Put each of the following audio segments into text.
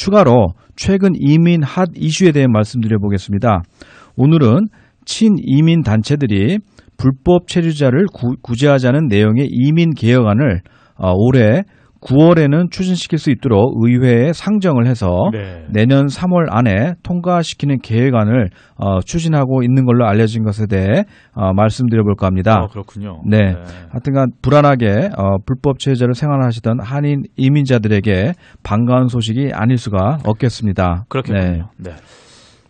추가로 최근 이민 핫 이슈에 대해 말씀드려 보겠습니다. 오늘은 친이민 단체들이 불법 체류자를 구, 구제하자는 내용의 이민 개혁안을 어, 올해 9월에는 추진시킬 수 있도록 의회에 상정을 해서 네. 내년 3월 안에 통과시키는 계획안을 어, 추진하고 있는 걸로 알려진 것에 대해 어, 말씀드려 볼까 합니다. 아, 그렇군요. 네. 하여튼간 불안하게 어, 불법 체류자를 생활하시던 한인 이민자들에게 반가운 소식이 아닐 수가 없겠습니다. 네. 그렇겠군요. 네.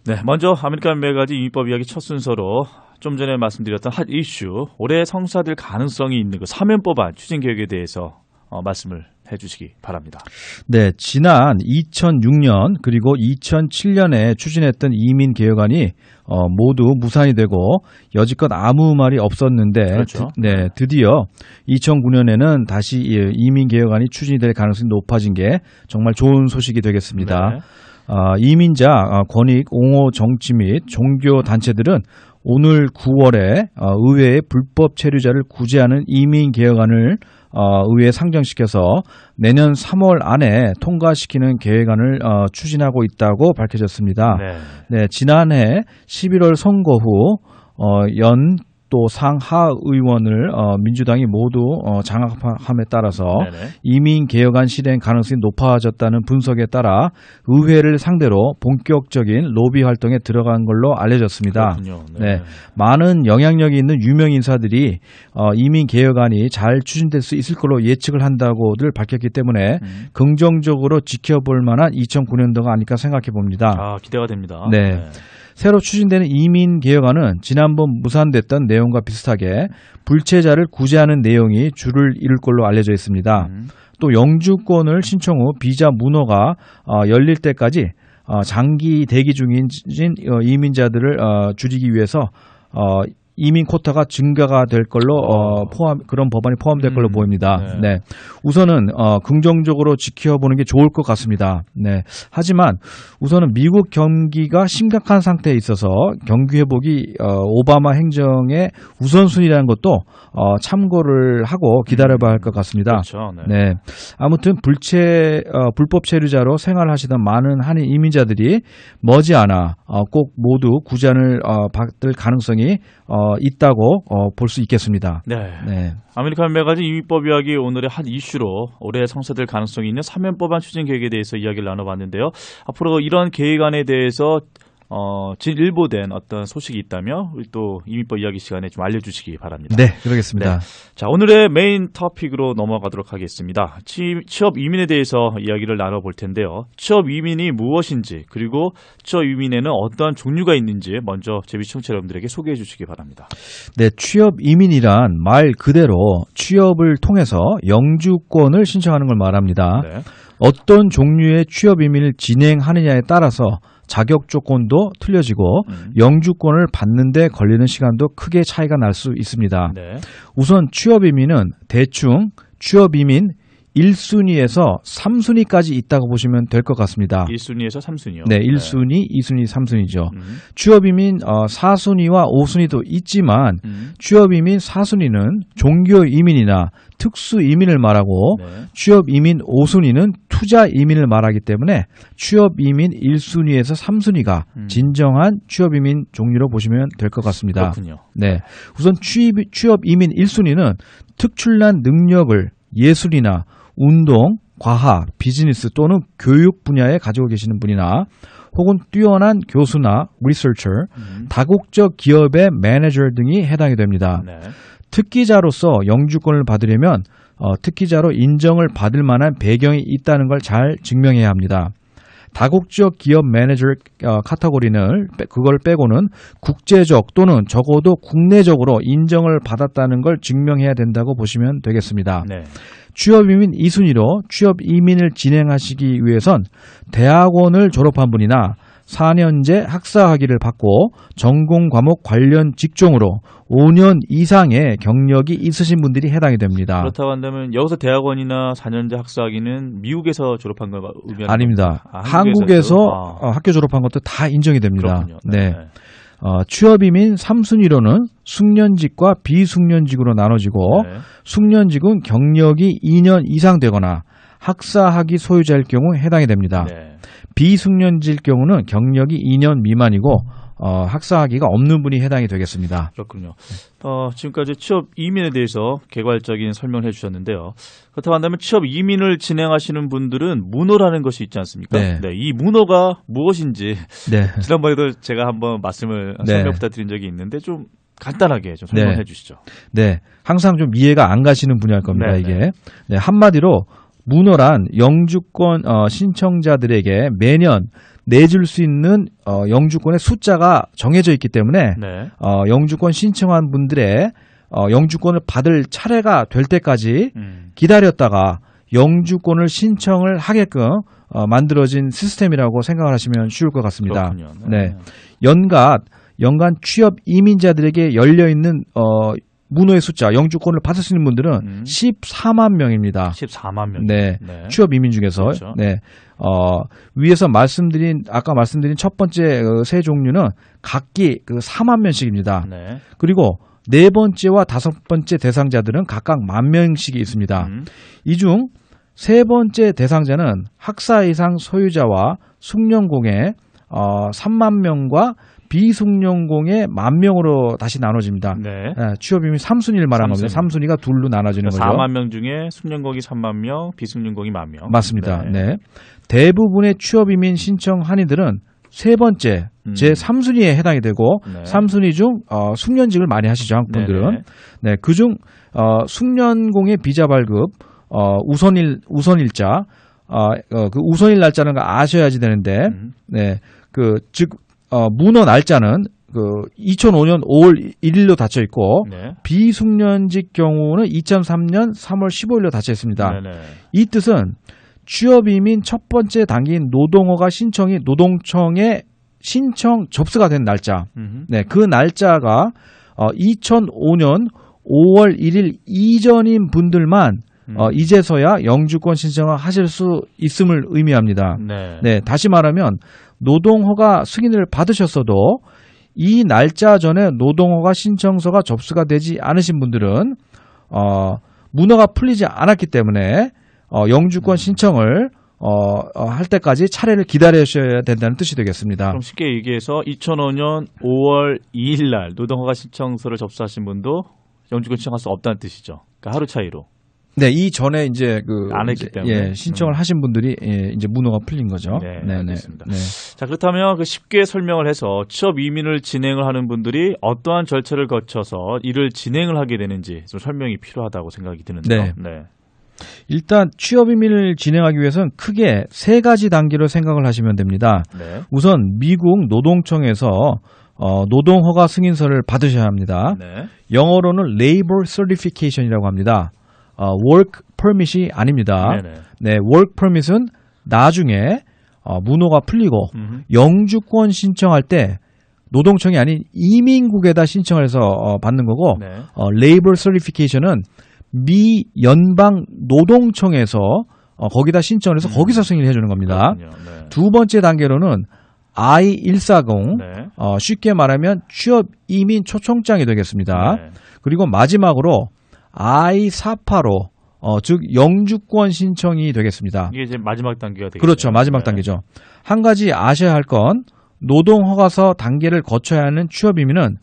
네. 먼저 아메리칸 매가지 이민법 이야기 첫 순서로 좀 전에 말씀드렸던 핫 이슈 올해 성사될 가능성이 있는 그 사면법 안 추진 계획에 대해서 어, 말씀을 해주시기 바랍니다. 네, 지난 2006년 그리고 2007년에 추진했던 이민 개혁안이 어, 모두 무산이 되고 여지껏 아무 말이 없었는데 그렇죠. 드, 네, 드디어 2009년에는 다시 이 이민 개혁안이 추진이 될 가능성이 높아진 게 정말 좋은 소식이 되겠습니다. 네. 어, 이민자 어, 권익 옹호 정치 및 종교 단체들은 오늘 9월에 어, 의회에 불법 체류자를 구제하는 이민 개혁안을 어, 의회에 상정시켜서 내년 3월 안에 통과시키는 계획안을 어, 추진하고 있다고 밝혀졌습니다. 네. 네, 지난해 11월 선거 후 어, 연 또 상하 의원을 어, 민주당이 모두 어, 장악함에 따라서 네네. 이민 개혁안 실행 가능성이 높아졌다는 분석에 따라 의회를 상대로 본격적인 로비 활동에 들어간 걸로 알려졌습니다. 그렇군요. 네. 많은 영향력이 있는 유명 인사들이 어, 이민 개혁안이 잘 추진될 수 있을 걸로 예측을 한다고들 밝혔기 때문에 음. 긍정적으로 지켜볼 만한 2009년도가 아닐까 생각해 봅니다. 아, 기대가 됩니다. 네. 새로 추진되는 이민 개혁안은 지난번 무산됐던 내용과 비슷하게 불체자를 구제하는 내용이 줄을 이룰 걸로 알려져 있습니다. 음. 또 영주권을 신청 후 비자 문호가 어, 열릴 때까지 어, 장기 대기 중인 어, 이민자들을 어, 줄이기 위해서 어, 이민 코타가 증가가 될 걸로 어, 포함 그런 법안이 포함될 걸로 음, 보입니다. 네. 네. 우선은 어, 긍정적으로 지켜보는 게 좋을 것 같습니다. 네. 하지만 우선은 미국 경기가 심각한 상태에 있어서 경기 회복이 어, 오바마 행정의 우선순위라는 것도 어, 참고를 하고 기다려봐야 할 것 같습니다. 그렇죠. 네. 네. 아무튼 불체 어, 불법 체류자로 생활하시던 많은 한인 이민자들이 머지않아 어, 꼭 모두 구제안을 어, 받을 가능성이 어, 있다고 어, 볼 수 있겠습니다. 네. 네. 아메리칸 매가진 이민법 이야기 오늘의 한 이슈로 올해 성사될 가능성이 있는 사면법안 추진 계획에 대해서 이야기를 나눠봤는데요. 앞으로 이런 계획안에 대해서 어, 진일보된 어떤 소식이 있다면 우리 또 이민법 이야기 시간에 좀 알려주시기 바랍니다. 네, 그러겠습니다. 자, 오늘의 메인 토픽으로 넘어가도록 하겠습니다. 취, 취업 이민에 대해서 이야기를 나눠볼 텐데요. 취업 이민이 무엇인지 그리고 취업 이민에는 어떠한 종류가 있는지 먼저 제비 청취자 여러분들에게 소개해 주시기 바랍니다. 네, 취업 이민이란 말 그대로 취업을 통해서 영주권을 신청하는 걸 말합니다. 네. 어떤 종류의 취업 이민을 진행하느냐에 따라서 자격 조건도 틀려지고 음. 영주권을 받는데 걸리는 시간도 크게 차이가 날 수 있습니다. 네. 우선 취업 이민은 대충 취업 이민 1순위에서 3순위까지 있다고 보시면 될 것 같습니다. 1순위에서 3순위요. 네, 1순위, 2순위, 3순위죠. 음. 취업 이민 어, 4순위와 5순위도 있지만 음. 취업 이민 4순위는 종교 이민이나 특수 이민을 말하고 네. 취업 이민 5순위는 투자 이민을 말하기 때문에 취업 이민 1순위에서 3순위가 음. 진정한 취업 이민 종류로 보시면 될 것 같습니다. 그렇군요. 네. 우선 취업, 취업 이민 1순위는 특출난 능력을 예술이나 운동, 과학, 비즈니스 또는 교육 분야에 가지고 계시는 분이나 혹은 뛰어난 교수나 researcher, 음. 다국적 기업의 매니저 등이 해당이 됩니다. 네. 특기자로서 영주권을 받으려면 어, 특기자로 인정을 받을 만한 배경이 있다는 걸 잘 증명해야 합니다. 다국적 기업 매니저 어, 카테고리는 빼- 그걸 빼고는 국제적 또는 적어도 국내적으로 인정을 받았다는 걸 증명해야 된다고 보시면 되겠습니다. 네. 취업 이민 2순위로 취업 이민을 진행하시기 위해선 대학원을 졸업한 분이나 4년제 학사 학위를 받고 전공 과목 관련 직종으로 5년 이상의 경력이 있으신 분들이 해당이 됩니다. 그렇다고 한다면 여기서 대학원이나 4년제 학사학위는 미국에서 졸업한 걸 의미하는 아닙니다. 아, 한국에서 한국에서도? 아. 어, 학교 졸업한 것도 다 인정이 됩니다. 그렇군요. 네. 어, 취업 이민 3순위로는 숙련직과 비숙련직으로 나눠지고 네. 숙련직은 경력이 2년 이상 되거나 학사학위 소유자일 경우 해당이 됩니다. 네. 비숙련지일 경우는 경력이 2년 미만이고 어, 학사학위가 없는 분이 해당이 되겠습니다. 그렇군요. 어, 지금까지 취업 이민에 대해서 개괄적인 설명을 해주셨는데요. 그렇다고 한다면 취업 이민을 진행하시는 분들은 문호라는 것이 있지 않습니까? 네. 이 문호가 무엇인지 네. 지난번에도 제가 한번 말씀을 네. 설명 부탁드린 적이 있는데 좀 간단하게 좀 설명해 네. 주시죠. 네, 항상 좀 이해가 안 가시는 분야일 겁니다. 네, 이게 네, 한마디로 문호란 영주권 어, 신청자들에게 매년 내줄 수 있는 어, 영주권의 숫자가 정해져 있기 때문에 네. 어, 영주권 신청한 분들의 어, 영주권을 받을 차례가 될 때까지 음. 기다렸다가 영주권을 신청을 하게끔 어, 만들어진 시스템이라고 생각을 하시면 쉬울 것 같습니다. 그렇군요. 네. 연간 연간 취업 이민자들에게 열려 있는 어 문호의 숫자 영주권을 받을 수 있는 분들은 음. 14만 명입니다. 14만 명. 네. 네. 취업 이민 중에서 그렇죠. 네. 어 위에서 말씀드린 아까 말씀드린 첫 번째 어, 세 종류는 각기 그 4만 명씩입니다. 네. 그리고 네 번째와 다섯 번째 대상자들은 각각 만 명씩이 있습니다. 음. 이중 세 번째 대상자는 학사 이상 소유자와 숙련공의 어, 3만 명과 비숙련공의 만 명으로 다시 나눠집니다. 네. 예, 취업임이 3순위를 말하는 겁니다. 삼순위. 3순위가 둘로 나눠지는 거죠. 4만 명 중에 숙련공이 3만 명, 비숙련공이 만 명. 맞습니다. 네. 대부분의 취업이민 신청 한의들은 세 번째 음. 제 3순위에 해당이 되고 네. 3순위 중 어, 숙련직을 많이 하시죠 한국 분들은 네네. 네, 그중 어, 숙련공의 비자 발급 어, 우선일 우선일자 어, 어, 그 우선일 날짜는 거 아셔야지 되는데 음. 네, 그 즉 어, 문어 날짜는 그 2005년 5월 1일로 닫혀 있고 네. 비숙련직 경우는 2003년 3월 15일로 닫혀 있습니다. 네네. 이 뜻은 취업 이민 첫 번째 단계인 노동어가 신청이 노동청에 신청 접수가 된 날짜. 음. 네, 그 날짜가 어, 2005년 5월 1일 이전인 분들만 음. 어, 이제서야 영주권 신청을 하실 수 있음을 의미합니다. 네. 네, 다시 말하면 노동허가 승인을 받으셨어도 이 날짜 전에 노동허가 신청서가 접수가 되지 않으신 분들은 어, 문허가 풀리지 않았기 때문에 어, 영주권 신청을 어, 어, 할 때까지 차례를 기다리셔야 된다는 뜻이 되겠습니다. 그럼 쉽게 얘기해서 2005년 5월 2일 날 노동허가 신청서를 접수하신 분도 영주권 신청할 수 없다는 뜻이죠. 그러니까 하루 차이로. 네, 이 전에 이제 그안 했기 이제, 때문에. 예, 신청을 음. 하신 분들이 예, 이제 문허가 풀린 거죠. 네, 알겠습니다. 네. 자 그렇다면 그 쉽게 설명을 해서 취업 이민을 진행을 하는 분들이 어떠한 절차를 거쳐서 이를 진행을 하게 되는지 좀 설명이 필요하다고 생각이 드는데요. 네. 네. 일단 취업 이민을 진행하기 위해서는 크게 세 가지 단계로 생각을 하시면 됩니다. 네. 우선 미국 노동청에서 어, 노동허가 승인서를 받으셔야 합니다. 네. 영어로는 Labor Certification이라고 합니다. 어, Work Permit이 아닙니다. 네네. 네, Work Permit은 나중에 어, 문호가 풀리고 음. 영주권 신청할 때 노동청이 아닌 이민국에다 신청을 해서 어, 받는 거고 네. 어, Labor Certification은 미 연방 노동청에서 어, 거기다 신청을 해서 음. 거기서 승인을 해주는 겁니다. 네. 두 번째 단계로는 I-140 네. 어, 쉽게 말하면 취업 이민 초청장이 되겠습니다. 네. 그리고 마지막으로 I-485 어, 즉 영주권 신청이 되겠습니다. 이게 이제 마지막 단계가 되겠죠. 그렇죠. 마지막 네. 단계죠. 한 가지 아셔야 할 건 노동 허가서 단계를 거쳐야 하는 취업 이민은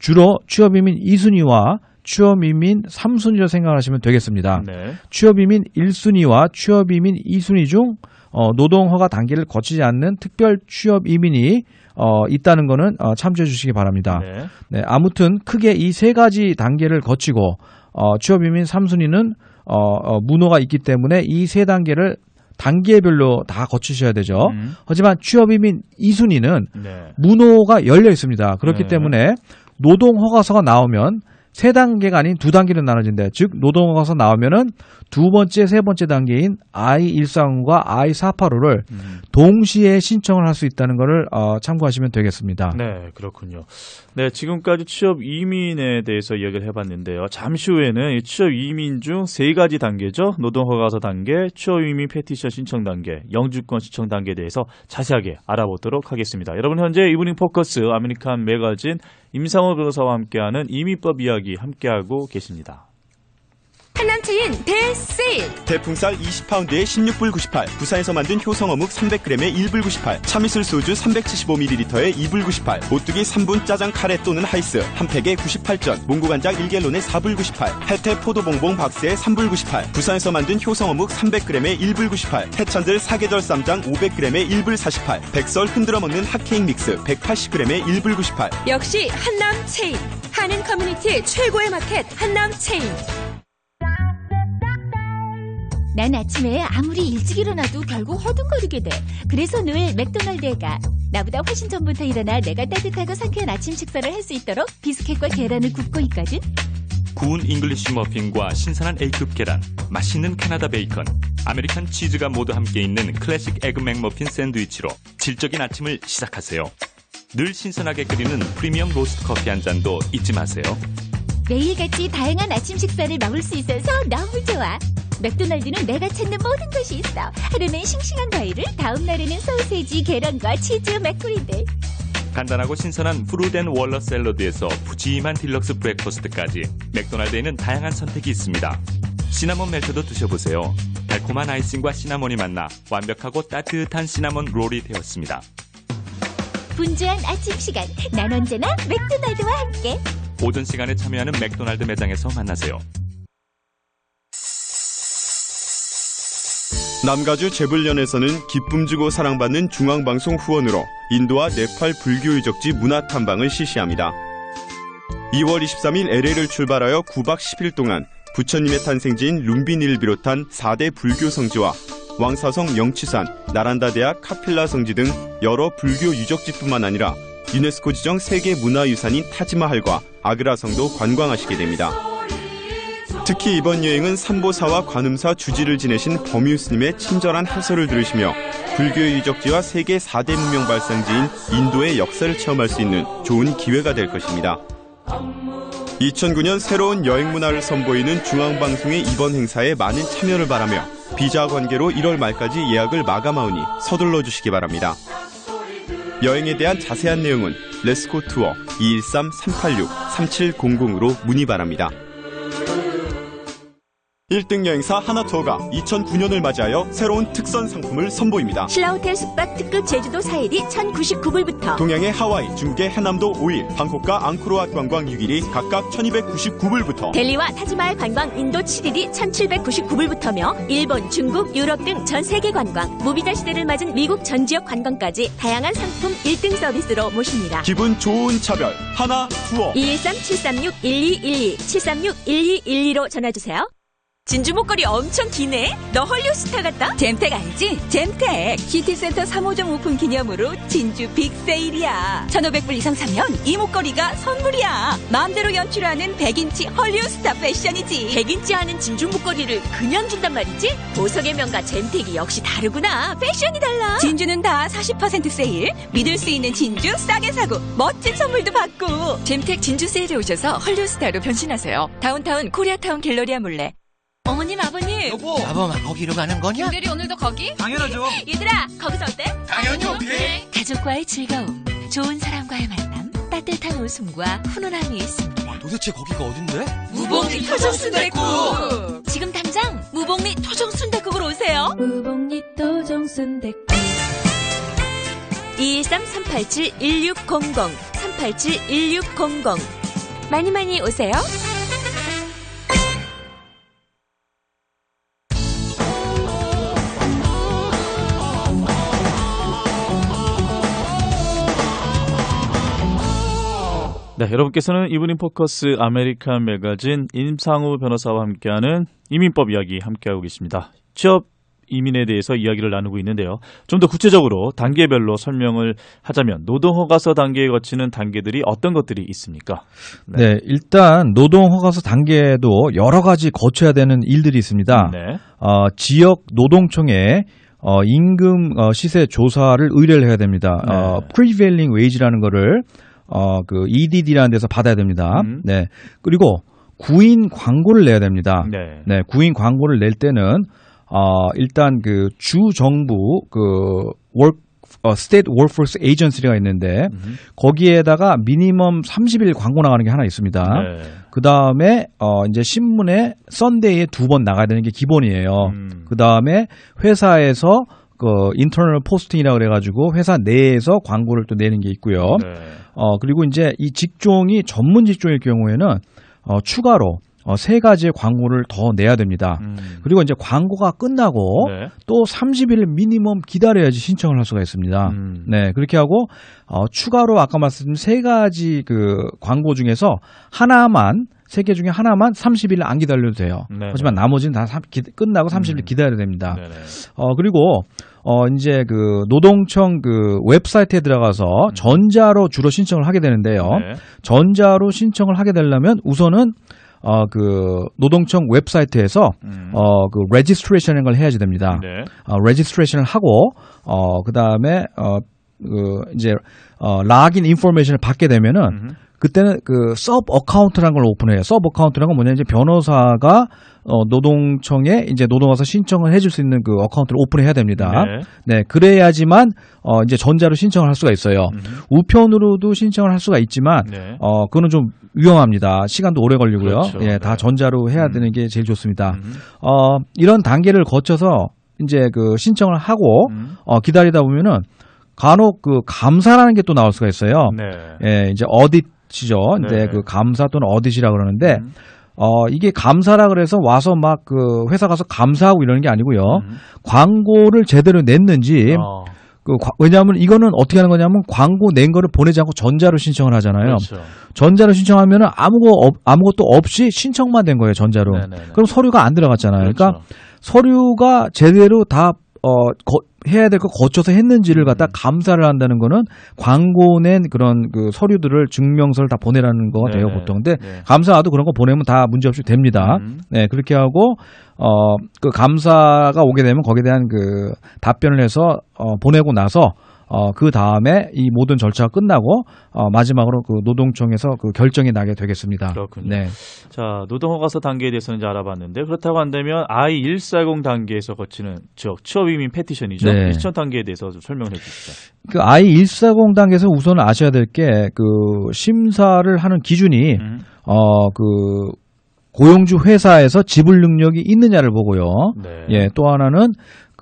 주로 취업 이민 2순위와 취업 이민 3순위로 생각하시면 되겠습니다. 네. 취업 이민 1순위와 취업 이민 2순위 중 어, 노동 허가 단계를 거치지 않는 특별 취업 이민이 어, 있다는 거는 어, 참조해 주시기 바랍니다. 네. 네, 아무튼 크게 이 세 가지 단계를 거치고 어, 취업이민 3순위는 어, 어, 문호가 있기 때문에 이 세 단계를 단계별로 다 거치셔야 되죠. 음. 하지만 취업이민 2순위는 네. 문호가 열려 있습니다. 그렇기 네. 때문에 노동허가서가 나오면 세 단계가 아닌 두 단계로 나눠진다. 즉 노동허가서 나오면은 두 번째, 세 번째 단계인 I140과 I485를 음. 동시에 신청을 할 수 있다는 것을 어, 참고하시면 되겠습니다. 네, 그렇군요. 네, 지금까지 취업 이민에 대해서 이야기를 해봤는데요. 잠시 후에는 이 취업 이민 중 세 가지 단계죠. 노동허가서 단계, 취업 이민 페티션 신청 단계, 영주권 신청 단계에 대해서 자세하게 알아보도록 하겠습니다. 여러분 현재 이브닝 포커스 아메리칸 매거진 임상호 변호사와 함께하는 이민법 이야기 함께하고 계십니다. 한남친 대세일 세일! 대풍쌀 20파운드에 16불 98, 부산에서 만든 효성어묵 300g에 1불 98, 참이슬 소주 375ml에 2불 98, 오뚜기 3분 짜장 카레 또는 하이스 한 팩에 98전, 몽고간장 1갤론에 4불 98, 혜태 포도봉봉 박스에 3불 98, 부산에서 만든 효성어묵 300g에 1불 98, 해천들 사계절 쌈장 500g에 1불 48, 백설 흔들어 먹는 핫케이크 믹스 180g에 1불 98, 역시 한남 체인! 한인 커뮤니티의 최고의 마켓 한남 체인! 난 아침에 아무리 일찍 일어나도 결국 허둥거리게 돼. 그래서 늘 맥도날드에 가. 나보다 훨씬 전부터 일어나 내가 따뜻하고 상쾌한 아침 식사를 할 수 있도록 비스켓과 계란을 굽고 있거든. 구운 잉글리쉬 머핀과 신선한 A급 계란, 맛있는 캐나다 베이컨, 아메리칸 치즈가 모두 함께 있는 클래식 에그 맥머핀 샌드위치로 질적인 아침을 시작하세요. 늘 신선하게 끓이는 프리미엄 로스트 커피 한 잔도 잊지 마세요. 매일같이 다양한 아침 식사를 먹을 수 있어서 너무 좋아. 맥도날드는 내가 찾는 모든 것이 있어. 하루는 싱싱한 과일을, 다음 날에는 소세지, 계란과 치즈, 맥구리들. 간단하고 신선한 프루덴 월러 샐러드에서 푸짐한 딜럭스 브렉퍼스트까지 맥도날드에는 다양한 선택이 있습니다. 시나몬 멜트도 드셔보세요. 달콤한 아이싱과 시나몬이 만나 완벽하고 따뜻한 시나몬 롤이 되었습니다. 분주한 아침 시간. 난 언제나 맥도날드와 함께. 오전 시간에 참여하는 맥도날드 매장에서 만나세요. 남가주 제불련에서는 기쁨 주고 사랑받는 중앙방송 후원으로 인도와 네팔 불교 유적지 문화 탐방을 실시합니다. 2월 23일 LA를 출발하여 9박 10일 동안 부처님의 탄생지인 룸비니를 비롯한 4대 불교 성지와 왕사성 영치산, 나란다 대학 카필라 성지 등 여러 불교 유적지뿐만 아니라 유네스코 지정 세계 문화유산인 타지마할과 아그라 성도 관광하시게 됩니다. 특히 이번 여행은 삼보사와 관음사 주지를 지내신 범유스님의 친절한 해설을 들으시며 불교의 유적지와 세계 4대 문명 발상지인 인도의 역사를 체험할 수 있는 좋은 기회가 될 것입니다. 2009년 새로운 여행 문화를 선보이는 중앙방송의 이번 행사에 많은 참여를 바라며 비자 관계로 1월 말까지 예약을 마감하오니 서둘러 주시기 바랍니다. 여행에 대한 자세한 내용은 레스코 투어 213-386-3700으로 문의 바랍니다. 1등 여행사 하나투어가 2009년을 맞이하여 새로운 특선 상품을 선보입니다. 신라호텔 숙박 특급 제주도 4일이 1,099불부터 동양의 하와이, 중국의 해남도 5일, 방콕과 앙코르와 관광 6일이 각각 1299불부터 델리와 타지마할 관광 인도 7일이 1,799불부터며 일본, 중국, 유럽 등 전 세계 관광, 무비자 시대를 맞은 미국 전 지역 관광까지 다양한 상품 1등 서비스로 모십니다. 기분 좋은 차별 하나 투어 213-736-1212, 736-1212로 전화주세요. 진주 목걸이 엄청 기네? 너 헐리우드 스타 같다? 잼택 알지? 잼택! 시티센터 3호점 오픈 기념으로 진주 빅세일이야. 1,500불 이상 사면 이 목걸이가 선물이야. 마음대로 연출하는 100인치 헐리우드 스타 패션이지. 100인치 하는 진주 목걸이를 그냥 준단 말이지? 보석의 명가 잼택이 역시 다르구나. 패션이 달라. 진주는 다 40% 세일. 믿을 수 있는 진주 싸게 사고 멋진 선물도 받고. 잼택 진주 세일에 오셔서 헐리우드 스타로 변신하세요. 다운타운 코리아타운 갤러리아 몰래. 어머님, 아버님. 여보, 아범아 거기로 가는 거냐? 대리 오늘도 거기? 당연하죠. 얘들아, 거기서 어때? 당연히 오케이. 가족과의 즐거움, 좋은 사람과의 만남, 따뜻한 웃음과 훈훈함이 있습니다. 도대체 거기가 어딘데? 무봉리 토종순대국. 지금 당장 무봉리 토종순대국으로 오세요. 무봉리 도정순대국 213-387-1600 387-1600 많이 많이 오세요. 네, 여러분께서는 이브닝 포커스 아메리칸 매거진 임상우 변호사와 함께하는 이민법 이야기 함께하고 계십니다. 취업 이민에 대해서 이야기를 나누고 있는데요. 좀 더 구체적으로 단계별로 설명을 하자면 노동허가서 단계에 거치는 단계들이 어떤 것들이 있습니까? 네, 일단 노동 허가서 단계도 여러 가지 거쳐야 되는 일들이 있습니다. 네. 어, 지역 노동청에 어, 임금 어, 시세 조사를 의뢰를 해야 됩니다. 네. 어, prevailing wage라는 거를 어, 그 EDD라는 데서 받아야 됩니다. 음. 네. 그리고 구인 광고를 내야 됩니다. 네. 네, 구인 광고를 낼 때는 어, 일단 그 주 정부 그 work 어, state workforce agency가 있는데 음. 거기에다가 미니멈 30일 광고 나가는 게 하나 있습니다. 네. 그 다음에 어 이제 신문에 썬데이에 두 번 나가야 되는 게 기본이에요. 음. 그 다음에 회사에서 그 인터널 포스팅이라 그래가지고 회사 내에서 광고를 또 내는 게 있고요. 네. 어 그리고 이제 이 직종이 전문 직종일 경우에는 어 추가로 어, 세 가지의 광고를 더 내야 됩니다. 음. 그리고 이제 광고가 끝나고 네. 또 30일 미니멈 기다려야지 신청을 할 수가 있습니다. 음. 네, 그렇게 하고 어, 추가로 아까 말씀드린 세 가지 그 광고 중에서 하나만 세 개 중에 하나만 30일 안 기다려도 돼요. 네, 하지만 네. 나머지는 다 삼- 기- 끝나고 30일 음. 기다려야 됩니다. 네네. 어 그리고 어 이제 그 노동청 그 웹사이트에 들어가서 전자로 주로 신청을 하게 되는데요. 음. 네. 전자로 신청을 하게 되려면 우선은 어 그 노동청 웹사이트에서 음. 어 그 레지스트레이션을 걸 해야지 됩니다. 네. 어, 레지스트레이션을 하고 어 그 다음에 어 그 이제 어 락인 인포메이션을 받게 되면은 음. 그때는 그 서브 어카운트라는 걸 오픈해요. 서브 어카운트라는 건 뭐냐면 이제 변호사가 어 노동청에 이제 노동와서 신청을 해줄 수 있는 그 어카운트를 오픈해야 됩니다. 네. 네, 그래야지만 어 이제 전자로 신청을 할 수가 있어요. 음. 우편으로도 신청을 할 수가 있지만 네. 어 그거는 좀 위험합니다. 시간도 오래 걸리고요. 그렇죠. 예, 다 네. 전자로 해야 음. 되는 게 제일 좋습니다. 음. 어 이런 단계를 거쳐서 이제 그 신청을 하고 음. 어 기다리다 보면은 간혹 그 감사라는 게 또 나올 수가 있어요. 네. 예, 이제 어딧 이죠. 이제 네. 그 감사 또는 어딧이라 그러는데 음. 어 이게 감사라 그래서 와서 막 그 회사 가서 감사하고 이러는 게 아니고요. 음. 광고를 제대로 냈는지 어, 그 과- 왜냐하면 이거는 어떻게 하는 거냐면 광고 낸 거를 보내지 않고 전자로 신청을 하잖아요. 그렇죠. 전자로 신청하면은 아무거 없- 아무것도 없이 신청만 된 거예요 전자로. 네네네. 그럼 서류가 안 들어갔잖아요. 그러니까 그렇죠. 서류가 제대로 다 어, 거- 해야 될 거 거쳐서 했는지를 갖다 음. 감사를 한다는 거는 광고 낸 그런 그 서류들을 증명서를 다 보내라는 거가 돼요 네네. 보통. 근데 네. 감사와도 그런 거 보내면 다 문제 없이 됩니다. 음. 네 그렇게 하고 어 그 감사가 오게 되면 거기에 대한 그 답변을 해서 어 보내고 나서 어 그 다음에 이 모든 절차가 끝나고 어 마지막으로 그 노동청에서 그 결정이 나게 되겠습니다. 그렇군요. 네. 자, 노동허가서 단계에 대해서는 이제 알아봤는데 그렇다고 한다면 I140 단계에서 거치는 즉 취업 이민 페티션이죠. 네. 이 시청 단계에 대해서 좀 설명을 해 주시죠. 그 I140 단계에서 우선 아셔야 될 게 그 심사를 하는 기준이 음. 어그 고용주 회사에서 지불 능력이 있느냐를 보고요. 네. 예, 또 하나는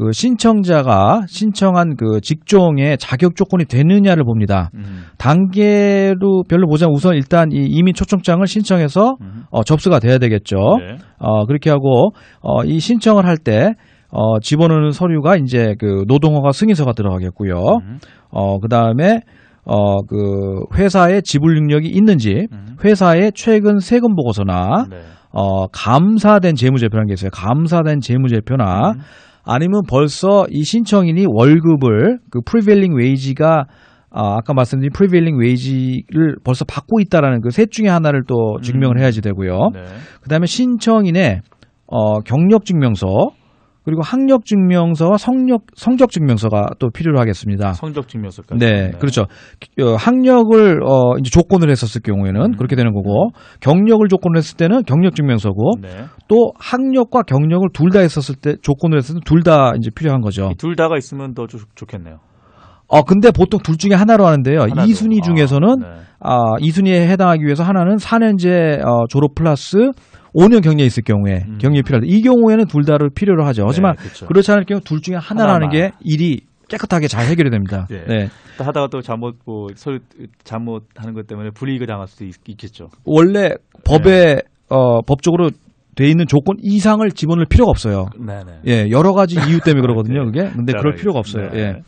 그 신청자가 신청한 그 직종의 자격 조건이 되느냐를 봅니다. 음. 단계로 별로 보자면 우선 일단 이 이민 초청장을 신청해서 음. 어, 접수가 돼야 되겠죠. 네. 어, 그렇게 하고 어, 이 신청을 할 때 어, 집어넣는 서류가 이제 그 노동허가 승인서가 들어가겠고요. 음. 어, 그 다음에, 어, 그, 회사의 지불 능력이 있는지, 음. 회사의 최근 세금 보고서나, 네. 어, 감사된 재무제표라는 게 있어요. 감사된 재무제표나, 음. 아니면 벌써 이 신청인이 월급을, 그 프리벨링 웨이지가, 아, 아까 말씀드린 프리벨링 웨이지를 벌써 받고 있다라는 그 셋 중에 하나를 또 증명을 해야지 되고요. 네. 그 다음에 신청인의, 어, 경력 증명서, 그리고 학력 증명서와 성력, 성적 증명서가 또 필요로 하겠습니다. 성적 증명서까지. 네, 그렇죠. 어, 학력을 어, 이제 조건을 했었을 경우에는 음. 그렇게 되는 거고 경력을 조건을 했을 때는 경력 증명서고 네. 또 학력과 경력을 둘 다 했었을 때 조건을 했을 때 둘 다 이제 필요한 거죠. 둘 다가 있으면 더 좋, 좋겠네요. 어 근데 보통 둘 중에 하나로 하는데요. 이 순위 중에서는 아, 네. 아, 이 순위에 해당하기 위해서 하나는 4년제 어, 졸업 플러스 5년 경력이 있을 경우에 음. 경력이 필요하다. 이 경우에는 둘 다를 필요로 하죠. 하지만 네, 그렇죠. 그렇지 않을 경우 둘 중에 하나라는 하나만. 게 일이 깨끗하게 잘 해결이 됩니다. 네. 네. 또 하다가 또 잘못 뭐 서류 잘못하는 것 때문에 불이익을 당할 수도 있, 겠죠 원래 법에 어, 법적으로 돼 있는 조건 이상을 집어넣을 필요가 없어요. 네네. 예, 여러 가지 이유 때문에 그러거든요, 네. 그게. 근데 잘 그럴. 필요가 없어요. 네. 예.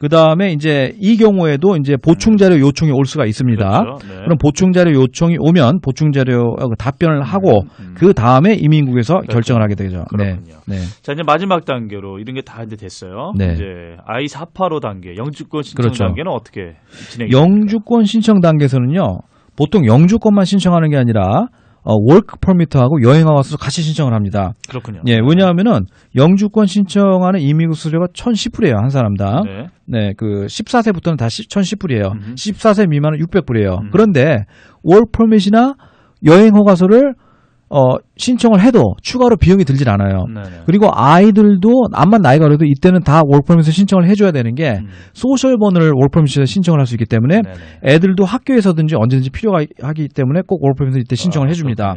그 다음에 이제 이 경우에도 이제 보충 자료 요청이 올 수가 있습니다. 그렇죠. 네. 그럼 보충 자료 요청이 오면 보충 자료 어, 답변을 하고 음. 그 다음에 이민국에서 그렇죠. 결정을 하게 되죠. 그렇군요. 네. 네. 자 이제 마지막 단계로 이런 게 다 이제 됐어요. 네. 이제 I485 단계 영주권 신청 그렇죠. 단계는 어떻게 진행이 영주권 신청 단계에서는요, 보통 영주권만 신청하는 게 아니라 어, 워크 퍼미트하고 여행하 와서 같이 신청을 합니다. 그렇군요. 예, 왜냐하면은 영주권 신청하는 이민국 수수료가 1,010불이에요, 한 사람당. 네. 네, 그 14세부터는 다 1,010불이에요. 음흠. 14세 미만은 600불이에요. 음. 그런데 월 퍼밋이나 여행 허가서를 어, 신청을 해도 추가로 비용이 들질 않아요. 네네. 그리고 아이들도 암만 나이가 어려도 이때는 다 월퍼밋을 신청을 해줘야 되는 게 음. 소셜번을 월퍼밋에 신청을 할 수 있기 때문에 네네. 애들도 학교에서든지 언제든지 필요가 하기 때문에 꼭 월퍼밋을 이때 신청을 아, 해줍니다.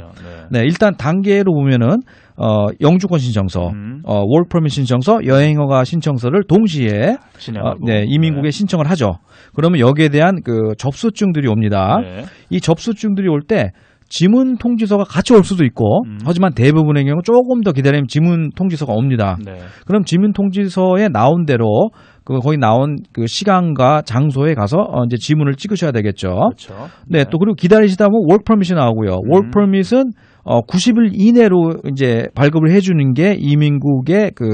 네. 네, 일단 단계로 보면은 어, 영주권 신청서, 음. 어, 월퍼밋 신청서, 여행허가 신청서를 동시에 어. 네, 이민국에 신청을 하죠. 그러면 여기에 대한 그 접수증들이 옵니다. 네. 이 접수증들이 올때 지문 통지서가 같이 올 수도 있고 음. 하지만 대부분의 경우 조금 더 기다리면 지문 통지서가 옵니다. 네. 그럼 지문 통지서에 나온 대로 그 거기 나온 그 시간과 장소에 가서 어 이제 지문을 찍으셔야 되겠죠. 그렇죠. 네, 또 그리고 기다리시다 보면 워크 퍼밋이 나오고요. 음. 워크 퍼밋은 어 90일 이내로 이제 발급을 해 주는 게 이민국의 그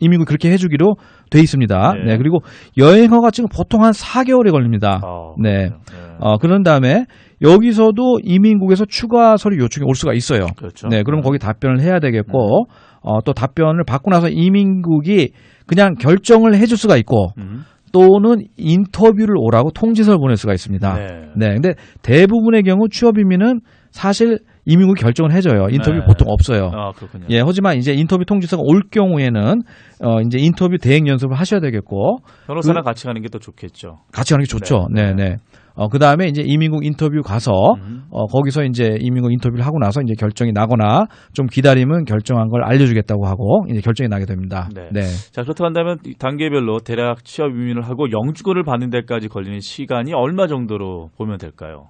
이민국 그렇게 해 주기로 돼 있습니다. 네. 네. 그리고 여행허가 지금 보통 한 4개월이 걸립니다. 아, 네. 네. 어 그런 다음에 여기서도 이민국에서 추가 서류 요청이 올 수가 있어요. 그렇죠. 네, 그럼 거기 답변을 해야 되겠고, 어, 또 답변을 받고 나서 이민국이 그냥 결정을 해줄 수가 있고, 음. 또는 인터뷰를 오라고 통지서를 보낼 수가 있습니다. 네. 네, 근데 대부분의 경우 취업 이민은 사실 이민국이 결정을 해줘요. 인터뷰 네. 보통 없어요. 아, 그렇군요. 예, 하지만 이제 인터뷰 통지서가 올 경우에는 어 이제 인터뷰 대행 연습을 하셔야 되겠고 변호사랑 같이 가는 게 더 좋겠죠. 같이 가는 게 좋죠. 네, 네. 어 그 다음에 이제 이민국 인터뷰 가서 음. 어 거기서 이제 이민국 인터뷰를 하고 나서 이제 결정이 나거나 좀 기다리면 결정한 걸 알려주겠다고 하고 이제 결정이 나게 됩니다. 네. 네. 자, 그렇다고 한다면 이 단계별로 대략 취업 유민을 하고 영주권을 받는 데까지 걸리는 시간이 얼마 정도로 보면 될까요?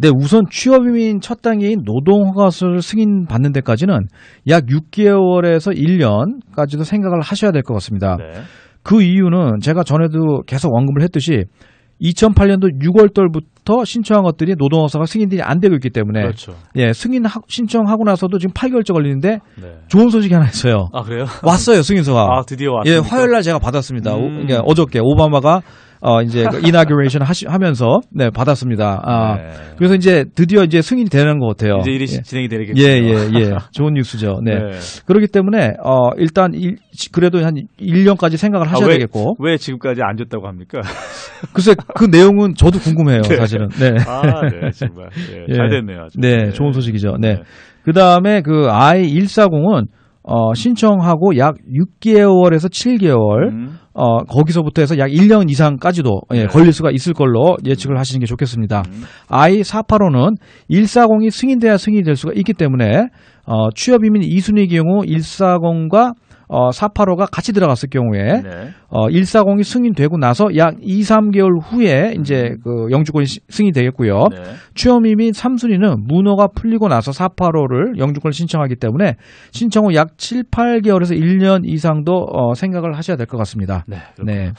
네, 우선 취업이민 첫 단계인 노동허가서를 승인 받는 데까지는 약 6개월에서 1년까지도 생각을 하셔야 될 것 같습니다. 네. 그 이유는 제가 전에도 계속 언급을 했듯이 2008년도 6월 달부터 신청한 것들이 노동허가서가 승인이 안 되고 있기 때문에 그렇죠. 예, 승인 하- 신청하고 나서도 지금 8개월째 걸리는데 네. 좋은 소식이 하나 있어요. 아, 그래요? 왔어요, 승인서가. 아, 드디어 왔습니다. 예, 화요일 날 제가 받았습니다. 오- 음. 그러니까 어저께 오바마가 어 이제 그 이나규레이션 하시 하면서 네, 받았습니다. 아. 네. 그래서 이제 드디어 이제 승인이 되는 것 같아요. 이제 일이 예. 진행이 되겠군요. 예, 예, 예. 좋은 뉴스죠. 네. 그렇기 때문에 어 일단 일, 그래도 한 1년까지 생각을 하셔야 아, 왜- 되겠고. 왜 지금까지 안 줬다고 합니까? 글쎄 그 내용은 저도 궁금해요, 사실은. 네. 아, 네, 정말. 예, 예. 잘 됐네요. 아주. 네, 좋은 소식이죠. 네. 그다음에 그 I140은 어 신청하고 약 6개월에서 7개월 음, 어 거기서부터 해서 약 1년 이상까지도 예, 네. 걸릴 수가 있을 걸로 예측을 하시는 게 좋겠습니다. 음. I485는 140이 승인돼야 승인이 될 수가 있기 때문에 어 취업 이민 2순위 경우 140과 어 485가 같이 들어갔을 경우에 네. 어 140이 승인되고 나서 약 2, 3개월 후에 이제 그 영주권이 시- 승인되겠고요. 음. 네. 취업 이민 3순위는 문호가 풀리고 나서 485를 영주권을 신청하기 때문에 신청 후 약 7, 8개월에서 1년 이상도 어 생각을 하셔야 될 것 같습니다. 네. 그렇군요. 네.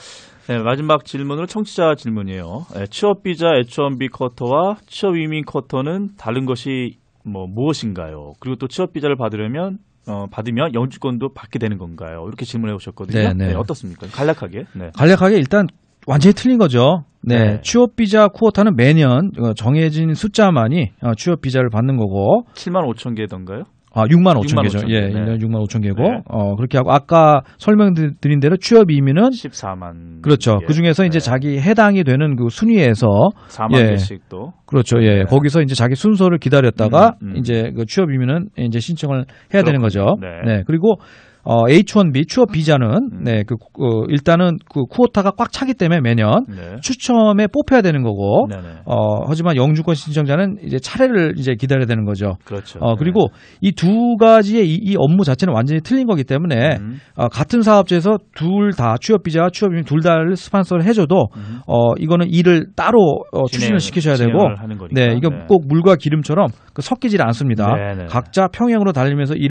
네, 마지막 질문은 청취자 질문이에요. 네, 취업 비자 H1B 쿼터와 취업 이민 쿼터는 다른 것이 뭐 무엇인가요? 그리고 또 취업 비자를 받으려면 어, 받으면 영주권도 받게 되는 건가요? 이렇게 질문해 오셨거든요. 네, 네. 어떻습니까? 간략하게. 네. 간략하게 일단 완전히 틀린 거죠. 네. 네. 취업 비자 쿠오타는 매년 어, 정해진 숫자만이 어, 취업 비자를 받는 거고, 7만 5천 개던가요? 아, 6만 5천 6만 개죠. 5천 개, 예, 네. 1년 6만 5천 개고, 네. 어, 그렇게 하고, 아까 설명드린 대로 취업 이민은 14만. 그렇죠. 개. 그 중에서 이제 네. 자기 해당이 되는 그 순위에서 4만 예. 개씩 또. 그렇죠. 예. 네. 거기서 이제 자기 순서를 기다렸다가 음, 음. 이제 그 취업 이민은 이제 신청을 해야 되는 거죠. 그렇군요. 네. 그리고 어 H1B 취업 비자는 음. 네, 그 어, 일단은 그 쿠오타가 꽉 차기 때문에 매년 네. 추첨에 뽑혀야 되는 거고 네네. 어 하지만 영주권 신청자는 이제 차례를 이제 기다려야 되는 거죠. 그렇죠. 어 그리고 이두 가지의 이, 이 업무 자체는 완전히 틀린 거기 때문에 음. 어, 같은 사업체에서 둘 다 취업 비자와 취업 이민 둘 다를 스폰서를 해 줘도 음. 어 이거는 일을 따로 어, 추진을 시키셔야 되고. 네 이거 꼭 물과 기름처럼 그 섞이질 않습니다. 네네. 각자 평행으로 달리면서 일